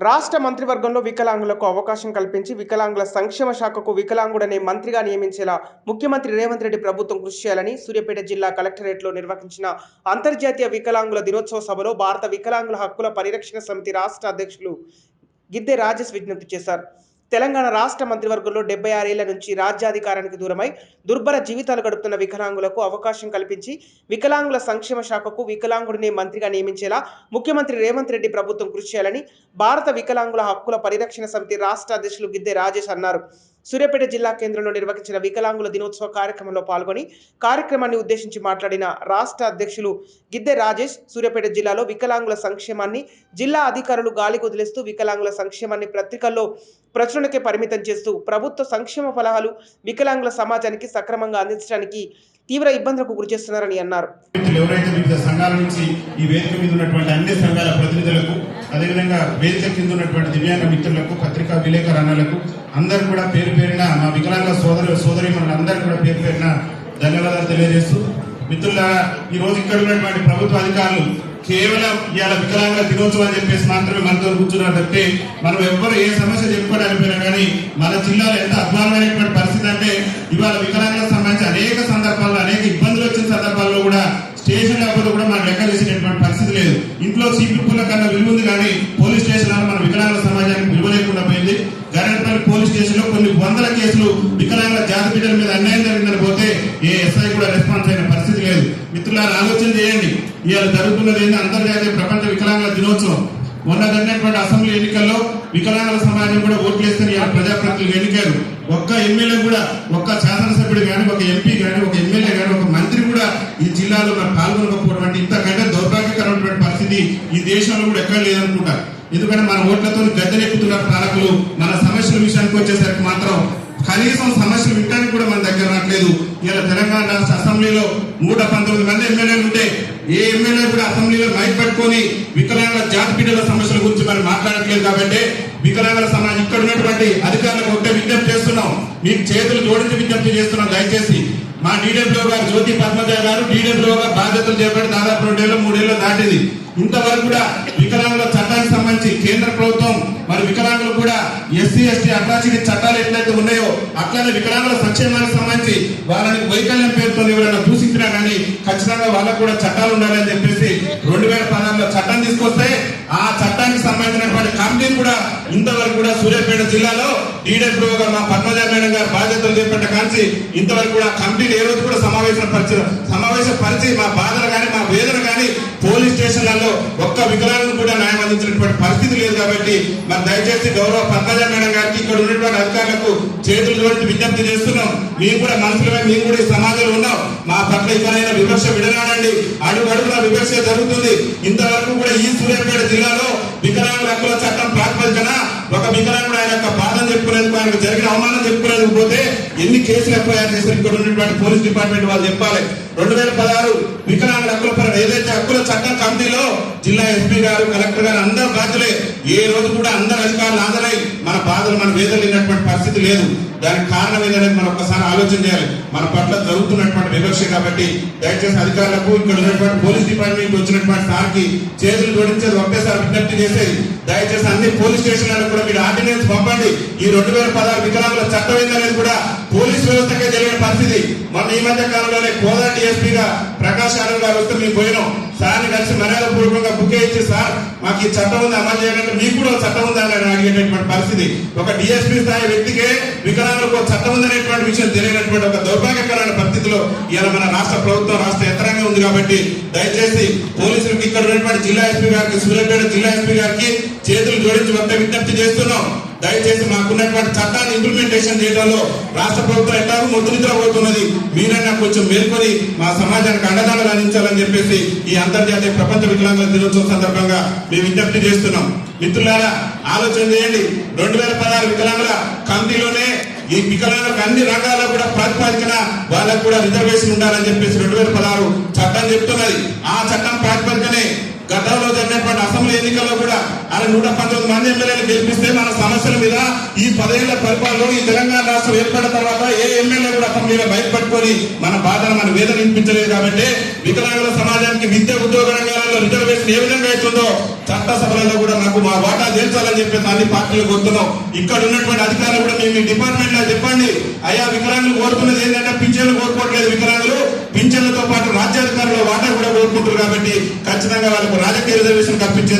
రాష్ట్ర మంత్రివర్గంలో వికలాంగులకు అవకాశం కల్పించి వికలాంగుల సంక్షేమ శాఖకు వికలాంగుడనే మంత్రిగా నియమించేలా ముఖ్యమంత్రి రేవంత్ రెడ్డి ప్రభుత్వం కృషి చేయాలని సూర్యాపేట జిల్లా కలెక్టరేట్లో నిర్వహించిన అంతర్జాతీయ వికలాంగుల దినోత్సవ సభలో భారత వికలాంగుల హక్కుల పరిరక్షణ సమితి రాష్ట్ర అధ్యక్షులు గిద్దె రాజేష్ విజ్ఞప్తి చేశారు. తెలంగాణ రాష్ట్ర మంత్రివర్గంలో డెబ్బై ఆరేళ్ళ నుంచి రాజ్యాధికారానికి దూరమై దుర్భర జీవితాలు గడుపుతున్న వికలాంగులకు అవకాశం కల్పించి వికలాంగుల సంక్షేమ శాఖకు వికలాంగుడిని మంత్రిగా నియమించేలా ముఖ్యమంత్రి రేవంత్ రెడ్డి ప్రభుత్వం కృషి చేయాలని భారత వికలాంగుల హక్కుల పరిరక్షణ సమితి రాష్ట్ర అధ్యక్షులు గిద్దె రాజేష్ అన్నారు. సూర్యాపేట జిల్లా కేంద్రంలో నిర్వహించిన వికలాంగుల దినోత్సవ కార్యక్రమంలో పాల్గొని కార్యక్రమాన్ని ఉద్దేశించి మాట్లాడిన రాష్ట్ర అధ్యక్షులు గిద్దె రాజేష్ సూర్యాపేట జిల్లాలో వికలాంగుల సంక్షేమాన్ని జిల్లా అధికారులు గాలికి వదిలేస్తూ వికలాంగుల సంక్షేమాన్ని పత్రికల్లో ప్రచురణకే పరిమితం చేస్తూ ప్రభుత్వ సంక్షేమ ఫలహాలు వికలాంగుల సమాజానికి సక్రమంగా అందించడానికి తీవ్ర ఇబ్బందులకు గురి చేస్తున్నారని అన్నారు. ఎవరైతే వివిధ సంఘాల నుంచి ఈ వేదిక మీద ఉన్నటువంటి అన్ని సంఘాల ప్రతినిధులకు అదేవిధంగా వేదిక కింద ఉన్నటువంటి దివ్యాంగ మిత్రులకు పత్రికా విలేకరణలకు అందరు కూడా పేరు పేరిన మా వికలాంగ సోదరు సోదరి అందరూ కూడా పేరు పేరిన ధన్యవాదాలు తెలియజేస్తూ మిత్రుల ఈ రోజు ఇక్కడ ఉన్నటువంటి ప్రభుత్వ అధికారులు కేవలం ఇవాళ వికలాంగ దినోత్సవం అని చెప్పేసి మాత్రమే మనతో కూర్చున్నారు తప్పితే మనం ఎవ్వరు ఏ సమస్య చెప్పుకోవడానికి పోయినా కానీ మన జిల్లాలో ఎంత అధ్వానమైనటువంటి పరిస్థితి అంటే ఇవాళ వికలాంగులకు సంబంధించి అనేక సందర్భాల్లో అనేక ఇబ్బందులు వచ్చిన సందర్భాల్లో కూడా స్టేషన్ లేకపోతే కూడా మనం లెక్క చేసేటటువంటి పరిస్థితి లేదు. ఇంట్లో సీపీల కన్నా విలువ ఉంది కానీ పోలీస్ స్టేషన్ మన వికలాంగుల సమాజానికి విలువ లేకుండా పోయింది. గరణపల్లి పోలీస్ స్టేషన్లో కొన్ని వందల కేసులు వికలాంగుల జాతి బిడ్డల మీద అన్యాయం జరిగిందని పోతే ఏ ఎస్ఐ కూడా రెస్పాన్స్ అయిన పరిస్థితి లేదు. మిత్రులారా ఆలోచన చేయండి. ఇవాళ జరుగుతున్నది ఏంటి అంతర్జాతీయ ప్రపంచ వికలాంగుల దినోత్సవం. మొన్న జరిగినటువంటి అసెంబ్లీ ఎన్నికల్లో వికలాంగుల సమాజం కూడా ఓట్లేస్తే ఇవాళ ప్రజాప్రతినిధులు ఎన్నికారు. ఒక్క ఎమ్మెల్యే కూడా ఒక్క శాసనసభ్యుడు కానీ ఒక ఎంపీ కానీ ఒక ఎమ్మెల్యే కానీ ఒక మంత్రి కూడా ఈ జిల్లాలో పాల్గొనకపోవడం అంటే ఇంతకంటే ఈ దేశంలో కూడా ఎక్కడ లేదనుకుంటా ఎందుకంటే మన ఓట్లతో గద్దెనెక్కుతున్న పాలకులు. మన సమస్యల విషయానికి వచ్చేసరికి మాత్రం కనీసం సమస్యలు వినడానికి కూడా మన దగ్గర రావట్లేదు. ఇలా తెలంగాణ రాష్ట్ర అసెంబ్లీలో నూట పంతొమ్మిది మంది ఎమ్మెల్యేలు ఉంటే ఏ ఎమ్మెల్యే కూడా అసెంబ్లీలో మైక్ పట్టుకొని వికలాంగుల జాతి బిడ్డల సమస్యల గురించి మనం మాట్లాడట్లేదు కాబట్టి వికలాంగుల సమాజం ఇక్కడ ఉన్నటువంటి అధికారులకు ఒకటే విజ్ఞప్తి చేస్తున్నాం. మీకు చేతులు జోడించి విజ్ఞప్తి చేస్తున్నాం. దయచేసి మా డీడబ్ల్యూ గారు జ్యోతి పద్మజ గారు డీడబ్ల్యూ గారు బాధ్యతలు చేపట్టి దాదాపు రెండేళ్ళు మూడేళ్ళు దాటింది. ఇంతవరకు కూడా వికలాంగుల చట్టానికి సంబంధించి కేంద్ర ప్రభుత్వం మరి వికలాంగులు కూడా ఎస్సీ ఎస్టీ అట్రాసిటీ చట్టాలు ఎట్లయితే ఉన్నాయో అట్లనే వికలాంగుల సంక్షేమానికి సంబంధించి వాళ్ళని వైకల్యం పేరుతో ఎవరైనా దూషించినా కానీ ఖచ్చితంగా వాళ్ళకు కూడా చట్టాలు ఉండాలని చెప్పేసి రెండు వేల పదహారులో చట్టం తీసుకొస్తే ఆ చట్టం సంబంధించినటువంటి కమిటీ కూడా ఇంతవరకు కూడా సూర్యాపేట జిల్లాలో డీడబ్ల్యూ గారు మా పద్మజ మేడం గారు బాధ్యతలు చేపట్ట కాంచి ఇంతవరకు కూడా కమిటీని ఏ రోజు కూడా సమావేశం పరిచి సమావేశం పరిచి మా బాధలు కానీ మా వేదన కానీ పోలీస్ స్టేషన్లలో ఒక్క వికలాంగులు కూడా న్యాయం అందించినటువంటి పరిస్థితి లేదు కాబట్టి మరి దయచేసి గౌరవ పద్మజ మేడం గారికి ఇక్కడ ఉన్నటువంటి అధికారులకు చేతులు జోడించి విజ్ఞప్తి చేస్తున్నాం. మేము కూడా మనుషులమే మేము కూడా ఈ సమాజంలో ఉన్నాం. మా పట్ల ఇకనైనా వివక్ష విడనాడండి. అడుగు అడుగున వివక్ష జరుగుతుంది. ఇంతవరకు కూడా ఈ సూర్యాపేట జిల్లాలో వికలాంగుల హక్కుల చట్టం ప్రాతిపదికన ఒక వికలాంగుడు ఆయన యొక్క బాధను చెప్పుకునేందుకు ఆయనకు జరిగిన అవమానం చెప్పుకునేందుకు పోతే ఎన్ని కేసులు ఎఫ్ఐఆర్ చేశారు? ఇక్కడ ఉన్నటువంటి పోలీస్ డిపార్ట్మెంట్ వాళ్ళు చెప్పాలి. రెండు వేల పదహారు వికలాంగుల హక్కుల పరం ఏదైతే హక్కుల చట్టం కమిటీలో జిల్లా ఎస్పీ గారు కలెక్టర్ గారు అందరూ బాధ్యులే ఏ రోజు కూడా అందరు అధికారులు హాజరై మన బాధలు మన వేదలు లేనటువంటి పరిస్థితి లేదు. దానికి కారణం ఏదనేది మనం ఒక్కసారి ఆలోచన చేయాలి. మన పట్ల జరుగుతున్నటువంటి వివక్ష కాబట్టి దయచేసి అధికారులకు ఇక్కడ ఉన్నటువంటి పోలీస్ డిపార్ట్మెంట్ వచ్చినటువంటి సార్కి చేతులు జోడించేది ఒకేసారి విజ్ఞప్తి చేసేది దయచేసి అన్ని పోలీస్ స్టేషన్లకు కూడా మీరు ఆర్డినెన్స్ పంపండి. ఈ రెండు వేల పదహారు వికలాంగుల చట్టం ఏందనేది కూడా పోలీస్ వ్యవస్థకే జరిగిన పరిస్థితి. మొన్న ఈ మధ్య కాలంలోనే కోదా డిఎస్పీగా ప్రకాష్ ఆనంద్ గారు వస్తే మేము పోయినాం. సార్ని కలిసి మర్యాద పూర్వకంగా బుక్ ఇచ్చి సార్ మాకు ఈ చట్టం ఉంది అమలు చేయాలంటే మీకు కూడా చట్టం ఉంది? అని అడిగేటటువంటి పరిస్థితి. ఒక డిఎస్పీ స్థాయి వ్యక్తికే వికలాంగులకు చట్టం చట్టం ఉందనేటువంటి విషయం తెలియనటువంటి ఒక దౌర్భాగ్యకరమైన పరిస్థితిలో ఇలా మన రాష్ట్ర ప్రభుత్వం రాష్ట్ర యంత్రాంగం ఉంది కాబట్టి దయచేసి పోలీసులకు ఇక్కడ ఉన్నటువంటి జిల్లా ఎస్పీ గారికి సూర్యాపేట జిల్లా ఎస్పీ గారికి చేతులు జోడించి ఒక విజ్ఞప్తి చేస్తున్నాం. దయచేసి మాకున్నటువంటి చట్టాన్ని ఇంప్లిమెంటేషన్ చేయడంలో రాష్ట్ర ప్రభుత్వం ఎట్లాగో మొద్దు నిద్రపోతున్నది మీరైనా కొంచెం మేల్కొని మా సమాజానికి అండదానాలు అందించాలని చెప్పేసి ఈ అంతర్జాతీయ ప్రపంచ వికలాంగుల దినోత్సవం సందర్భంగా మేము విజ్ఞప్తి చేస్తున్నాం. మిత్రులారా ఆలోచన చేయండి. రెండు వేల పదహారు వికలాంగుల కమిటీలోనే ఈ వికలాంగులకు అన్ని రంగాల్లో కూడా ప్రాతిపాదికన వాళ్ళకు కూడా రిజర్వేషన్ ఉండాలని చెప్పేసి రెండు వేల పదహారు చట్టం చెప్తున్నది. ఆ చట్టం ప్రాతిపదికనే గతంలో జరిగినటువంటి అసెంబ్లీ ఎన్నికల్లో కూడా ఆయన నూట పంతొమ్మిది మంది ఎమ్మెల్యేలు గెలిపిస్తే మన సమస్యల మీద ఈ పదేళ్ళ పరిపాలనలో ఈ తెలంగాణ రాష్ట్రం ఏర్పడిన తర్వాత ఏ ఎమ్మెల్యే కూడా అసెంబ్లీలో బయటపట్టుకొని మన బాధను మన వేదన వినిపించలేదు కాబట్టి వికలాంగుల సమాజానికి విద్య ఉద్యోగ రంగాలలో రిజర్వేషన్ ఏ విధంగా అవుతుందో చట్టసభలలో కూడా నాకు మా వాటా చేర్చాలని చెప్పేసి అన్ని పార్టీలు కోరుతున్నాం. ఇక్కడ ఉన్నటువంటి అధికారులు కూడా మేము మీ డిపార్ట్మెంట్లో చెప్పండి. అయ్యా వికలాంగులు కోరుకున్నది ఏంటంటే పింఛన్లు కోరుకోవట్లేదు వికలాంగులు పింఛన్లతో పాటు రాజ్యాధికారుల వాటా కూడా కోరుకుంటారు కాబట్టి ఖచ్చితంగా వాళ్ళకు రాజకీయ రిజర్వేషన్ కల్పించేందుకు